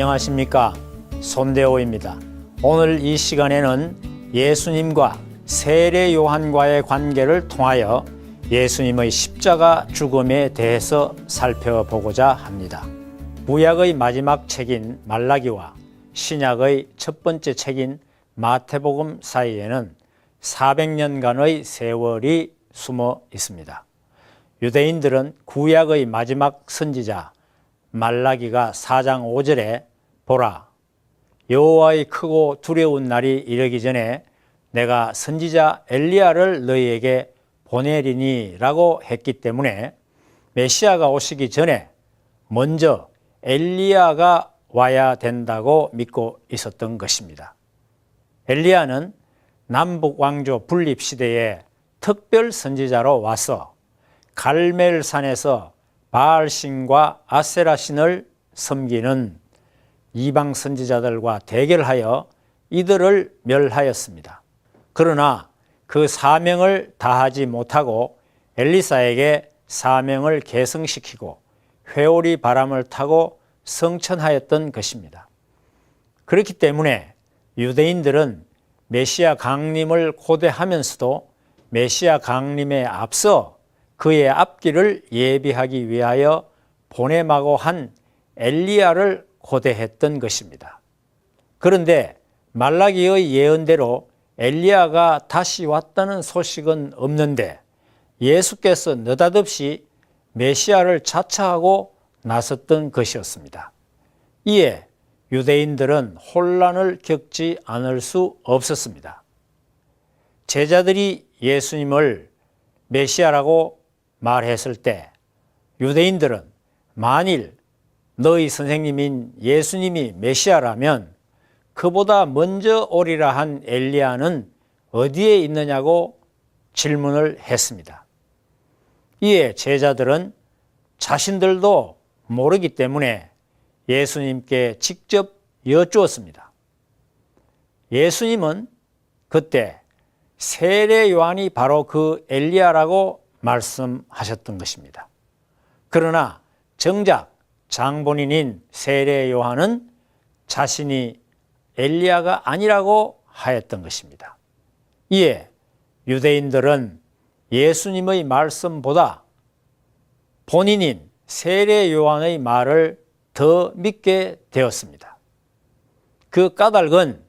안녕하십니까 손대호입니다. 오늘 이 시간에는 예수님과 세례 요한과의 관계를 통하여 예수님의 십자가 죽음에 대해서 살펴보고자 합니다. 구약의 마지막 책인 말라기와 신약의 첫 번째 책인 마태복음 사이에는 400년간의 세월이 숨어 있습니다. 유대인들은 구약의 마지막 선지자 말라기가 4장 5절에 보라 여호와의 크고 두려운 날이 이르기 전에 내가 선지자 엘리야를 너희에게 보내리니라고 했기 때문에 메시아가 오시기 전에 먼저 엘리야가 와야 된다고 믿고 있었던 것입니다. 엘리야는 남북 왕조 분립 시대에 특별 선지자로 와서 갈멜산에서 바알 신과 아세라 신을 섬기는 이방 선지자들과 대결하여 이들을 멸하였습니다. 그러나 그 사명을 다하지 못하고 엘리사에게 사명을 계승시키고 회오리 바람을 타고 성천하였던 것입니다. 그렇기 때문에 유대인들은 메시아 강림을 고대하면서도 메시아 강림에 앞서 그의 앞길을 예비하기 위하여 보내마고 한 엘리야를 고대했던 것입니다. 그런데 말라기의 예언대로 엘리야가 다시 왔다는 소식은 없는데 예수께서 느닷없이 메시아를 자처하고 나섰던 것이었습니다. 이에 유대인들은 혼란을 겪지 않을 수 없었습니다. 제자들이 예수님을 메시아라고 말했을 때 유대인들은 만일 너희 선생님인 예수님이 메시아라면 그보다 먼저 오리라 한 엘리야는 어디에 있느냐고 질문을 했습니다. 이에 제자들은 자신들도 모르기 때문에 예수님께 직접 여쭈었습니다. 예수님은 그때 세례 요한이 바로 그 엘리야라고 말씀하셨던 것입니다. 그러나 정작 장본인인 세례 요한은 자신이 엘리야가 아니라고 하였던 것입니다. 이에 유대인들은 예수님의 말씀보다 본인인 세례 요한의 말을 더 믿게 되었습니다. 그 까닭은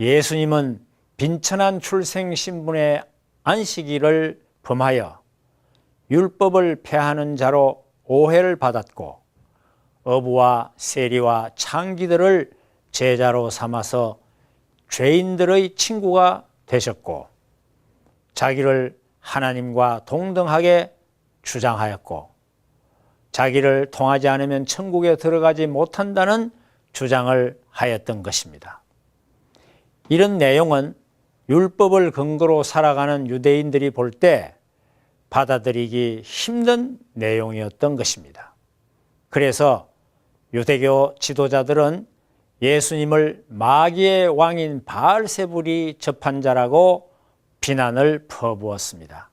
예수님은 빈천한 출생 신분의 안식일을 범하여 율법을 폐하는 자로 오해를 받았고 어부와 세리와 창기들을 제자로 삼아서 죄인들의 친구가 되셨고 자기를 하나님과 동등하게 주장하였고 자기를 통하지 않으면 천국에 들어가지 못한다는 주장을 하였던 것입니다. 이런 내용은 율법을 근거로 살아가는 유대인들이 볼 때 받아들이기 힘든 내용이었던 것입니다. 그래서 유대교 지도자들은 예수님을 마귀의 왕인 바알세불이 접한 자라고 비난을 퍼부었습니다.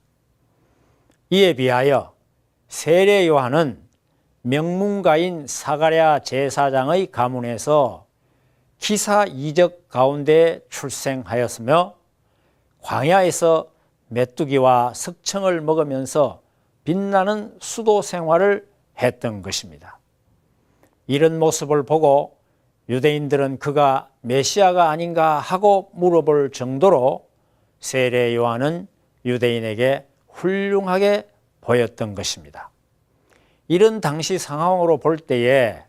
이에 비하여 세례 요한은 명문가인 사가랴 제사장의 가문에서 기사 이적 가운데 출생하였으며 광야에서 메뚜기와 석청을 먹으면서 빛나는 수도 생활을 했던 것입니다. 이런 모습을 보고 유대인들은 그가 메시아가 아닌가 하고 물어볼 정도로 세례 요한은 유대인에게 훌륭하게 보였던 것입니다. 이런 당시 상황으로 볼 때에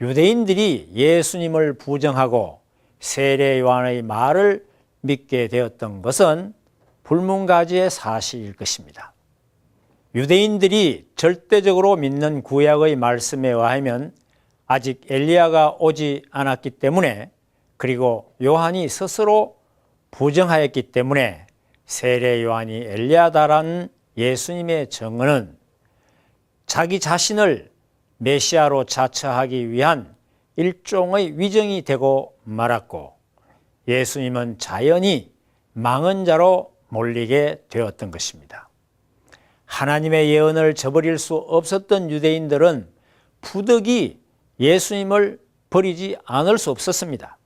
유대인들이 예수님을 부정하고 세례 요한의 말을 믿게 되었던 것은 불문가지의 사실일 것입니다. 유대인들이 절대적으로 믿는 구약의 말씀에 의하면 아직 엘리야가 오지 않았기 때문에 그리고 요한이 스스로 부정하였기 때문에 세례 요한이 엘리야다라는 예수님의 정언은 자기 자신을 메시아로 자처하기 위한 일종의 위정이 되고 말았고 예수님은 자연히 망은 자로 몰리게 되었던 것입니다. 하나님의 예언을 저버릴 수 없었던 유대인들은 부득이 예수님을 버리지 않을 수 없었습니다.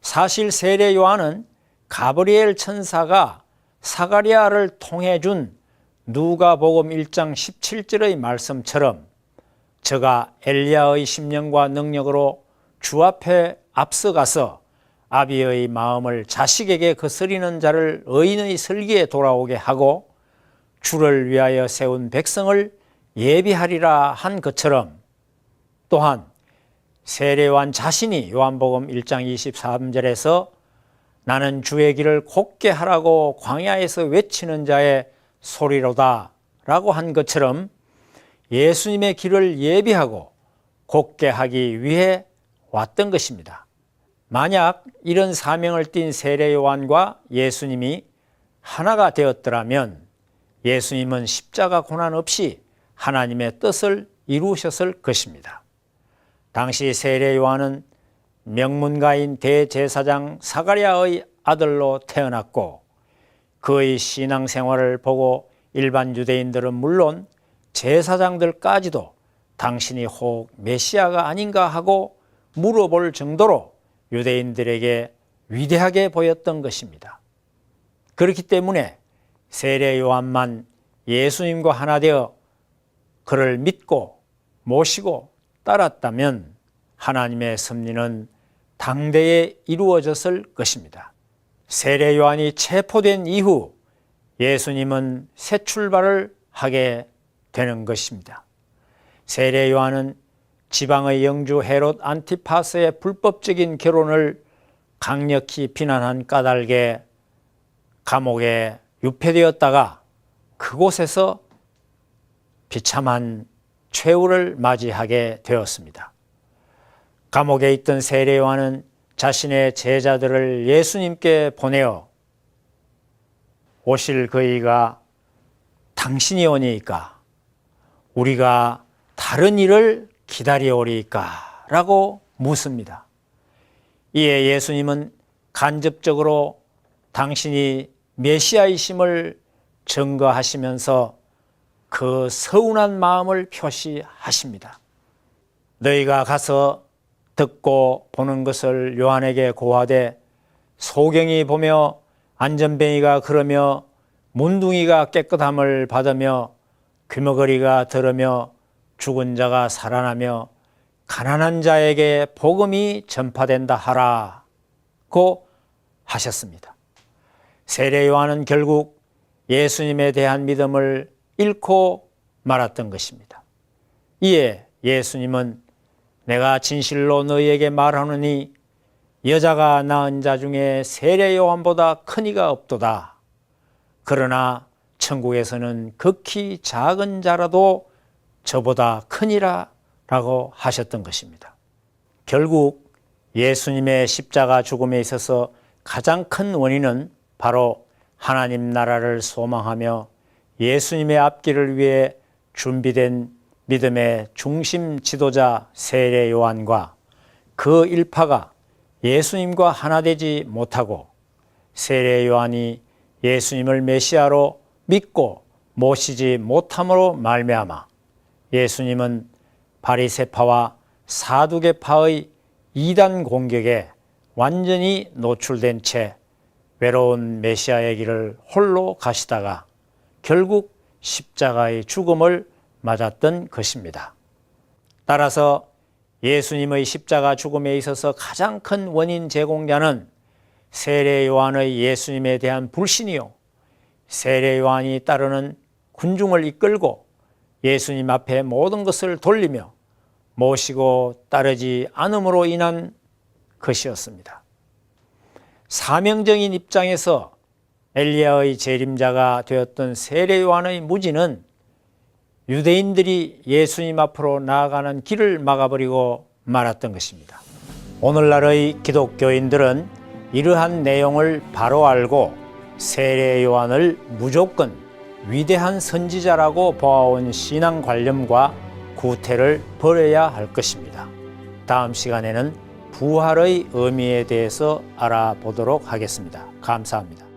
사실 세례 요한은 가브리엘 천사가 사가리아를 통해 준 누가복음 1장 17절의 말씀처럼 저가 엘리야의 심령과 능력으로 주 앞에 앞서가서 아비의 마음을 자식에게 거스리는 자를 의인의 설기에 돌아오게 하고 주를 위하여 세운 백성을 예비하리라 한 것처럼 또한 세례요한 자신이 요한복음 1장 23절에서 나는 주의 길을 곱게 하라고 광야에서 외치는 자의 소리로다 라고 한 것처럼 예수님의 길을 예비하고 곱게 하기 위해 왔던 것입니다. 만약 이런 사명을 띤 세례 요한과 예수님이 하나가 되었더라면 예수님은 십자가 고난 없이 하나님의 뜻을 이루셨을 것입니다. 당시 세례 요한은 명문가인 대제사장 사가랴의 아들로 태어났고 그의 신앙생활을 보고 일반 유대인들은 물론 제사장들까지도 당신이 혹 메시아가 아닌가 하고 물어볼 정도로 유대인들에게 위대하게 보였던 것입니다. 그렇기 때문에 세례 요한만 예수님과 하나 되어 그를 믿고 모시고 따랐다면 하나님의 섭리는 당대에 이루어졌을 것입니다. 세례 요한이 체포된 이후 예수님은 새 출발을 하게 되는 것입니다. 세례 요한은 지방의 영주 헤롯 안티파스의 불법적인 결혼을 강력히 비난한 까닭에 감옥에 유폐되었다가 그곳에서 비참한 최후를 맞이하게 되었습니다. 감옥에 있던 세례 요한은 자신의 제자들을 예수님께 보내어 오실 그이가 당신이 오니까 우리가 다른 일을 기다려오리까? 라고 묻습니다. 이에 예수님은 간접적으로 당신이 메시아이심을 증거하시면서 그 서운한 마음을 표시하십니다. 너희가 가서 듣고 보는 것을 요한에게 고하되 소경이 보며 안전뱅이가 그러며 문둥이가 깨끗함을 받으며 귀머거리가 들으며 죽은 자가 살아나며 가난한 자에게 복음이 전파된다 하라고 하셨습니다. 세례 요한은 결국 예수님에 대한 믿음을 잃고 말았던 것입니다. 이에 예수님은 내가 진실로 너희에게 말하노니 여자가 낳은 자 중에 세례 요한보다 큰 이가 없도다. 그러나 천국에서는 극히 작은 자라도 저보다 크니라 라고 하셨던 것입니다. 결국 예수님의 십자가 죽음에 있어서 가장 큰 원인은 바로 하나님 나라를 소망하며 예수님의 앞길을 위해 준비된 믿음의 중심 지도자 세례 요한과 그 일파가 예수님과 하나 되지 못하고 세례 요한이 예수님을 메시아로 믿고 모시지 못함으로 말미암아 예수님은 바리세파와 사두개파의 이단 공격에 완전히 노출된 채 외로운 메시아의 길을 홀로 가시다가 결국 십자가의 죽음을 맞았던 것입니다. 따라서 예수님의 십자가 죽음에 있어서 가장 큰 원인 제공자는 세례 요한의 예수님에 대한 불신이요. 세례 요한이 따르는 군중을 이끌고 예수님 앞에 모든 것을 돌리며 모시고 따르지 않음으로 인한 것이었습니다. 사명적인 입장에서 엘리야의 재림자가 되었던 세례 요한의 무지는 유대인들이 예수님 앞으로 나아가는 길을 막아버리고 말았던 것입니다. 오늘날의 기독교인들은 이러한 내용을 바로 알고 세례 요한을 무조건 위대한 선지자라고 보아온 신앙 관념과 구태를 버려야 할 것입니다. 다음 시간에는 부활의 의미에 대해서 알아보도록 하겠습니다. 감사합니다.